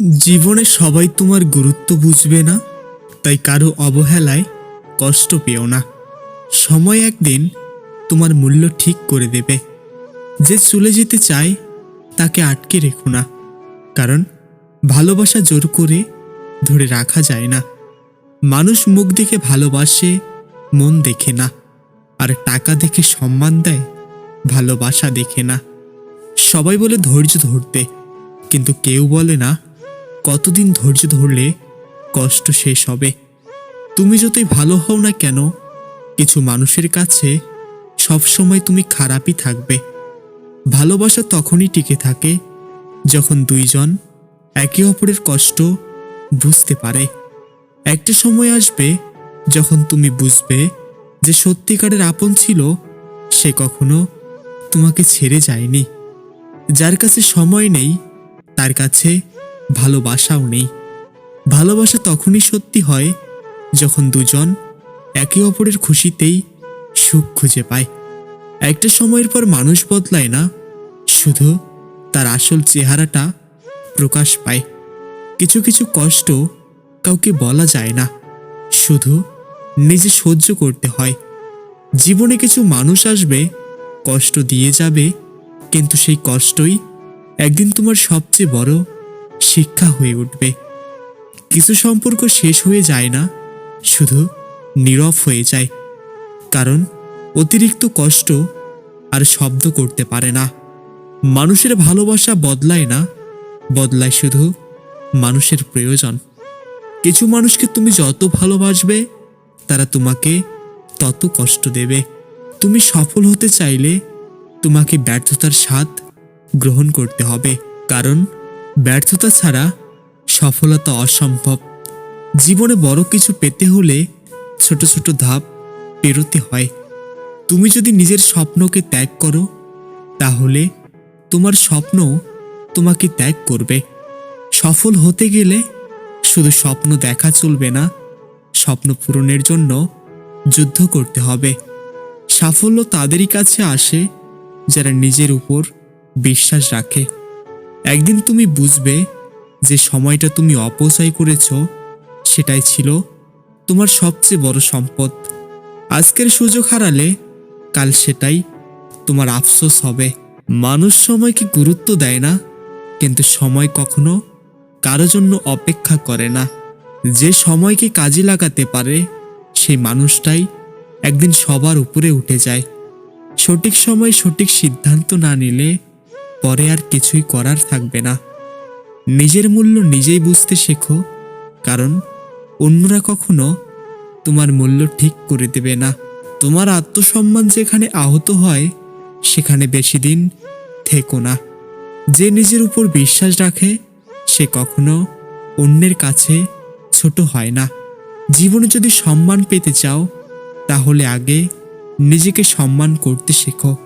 জীবনে সবাই তোমার গুরুত্ব বুঝবে না, তাই কারও অবহেলায় কষ্ট পেও না। সময় একদিন তোমার মূল্য ঠিক করে দেবে। যে চলে যেতে চায়, তাকে আটকে রেখো না, কারণ ভালোবাসা জোর করে ধরে রাখা যায় না। মানুষ মুখ দেখে ভালোবাসে, মন দেখে না, আর টাকা দেখে সম্মান দেয়, ভালোবাসা দেখে না। সবাই বলে ধৈর্য ধরতে, কিন্তু কেউ বলে না কতদিন ধৈর্য ধরলে কষ্ট শেষ হবে? তুমি যতই ভালো হও না কেন, কিছু মানুষের কাছে সবসময় তুমি খারাপই থাকবে। ভালোবাসা তখনই টিকে থাকে যখন দুইজন একে অপরের কষ্ট বুঝতে পারে। একটা সময় আসবে যখন তুমি বুঝবে যে সত্যিকারের আপন ছিল সে কখনো তোমাকে ছেড়ে যায়নি। যার কাছে সময় নেই, তার কাছে ভালোবাসাও নেই। ভালোবাসা তখনই সত্যি হয় যখন দুজন একে অপরের খুশিতেই সুখ খুঁজে পায়। একটা সময়ের পর মানুষ বদলায় না, শুধু তার আসল চেহারাটা প্রকাশ পায়। কিছু কিছু কষ্ট কাউকে বলা যায় না, শুধু নিজে সহ্য করতে হয়। জীবনে কিছু মানুষ আসবে, কষ্ট দিয়ে যাবে, কিন্তু সেই কষ্টই একদিন তোমার সবচেয়ে বড় শিক্ষা হয়ে উঠবে। কিছু সম্পর্ক শেষ হয়ে যায় না, শুধু নীরব হয়ে যায়, কারণ অতিরিক্ত কষ্ট আর শব্দ করতে পারে না। মানুষের ভালোবাসা বদলায় না, বদলায় শুধু মানুষের প্রয়োজন। কিছু মানুষকে তুমি যত ভালোবাসবে, তারা তোমাকে তত কষ্ট দেবে। তুমি সফল হতে চাইলে তোমাকে ব্যর্থতার স্বাদ গ্রহণ করতে হবে, কারণ ব্যর্থতা ছাড়া সফলতা অসম্ভব। জীবনে বড় কিছু পেতে হলে ছোট ছোট ধাপ পেরোতে হয়। তুমি যদি নিজের স্বপ্নকে ত্যাগ করো, তাহলে তোমার স্বপ্ন তোমাকে ত্যাগ করবে। সফল হতে গেলে শুধু স্বপ্ন দেখা চলবে না, স্বপ্ন পূরণের জন্য যুদ্ধ করতে হবে। সাফল্য তাদেরই কাছে আসে যারা নিজের উপর বিশ্বাস রাখে। একদিন তুমি বুঝবে যে সময়টা তুমি অপচয় করেছ, সেটাই ছিল তোমার সবচেয়ে বড় সম্পদ। আজকের সুযোগ হারালে কাল সেটাই তোমার আফসোস হবে। মানুষ সময়কে গুরুত্ব দেয় না, কিন্তু সময় কখনো কারও জন্য অপেক্ষা করে না। যে সময়কে কাজে লাগাতে পারে, সেই মানুষটাই একদিন সবার উপরে উঠে যায়। সঠিক সময় সঠিক সিদ্ধান্ত না নিলে পরে আর কিছুই করার থাকবে না। নিজের মূল্য নিজেই বুঝতে শেখো, কারণ অন্যরা কখনো তোমার মূল্য ঠিক করে দেবে না। তোমার আত্মসম্মান যেখানে আহত হয়, সেখানে বেশি দিন থেকো না। যে নিজের উপর বিশ্বাস রাখে, সে কখনো অন্যের কাছে ছোট হয় না। জীবনে যদি সম্মান পেতে চাও, তাহলে আগে নিজেকে সম্মান করতে শেখো।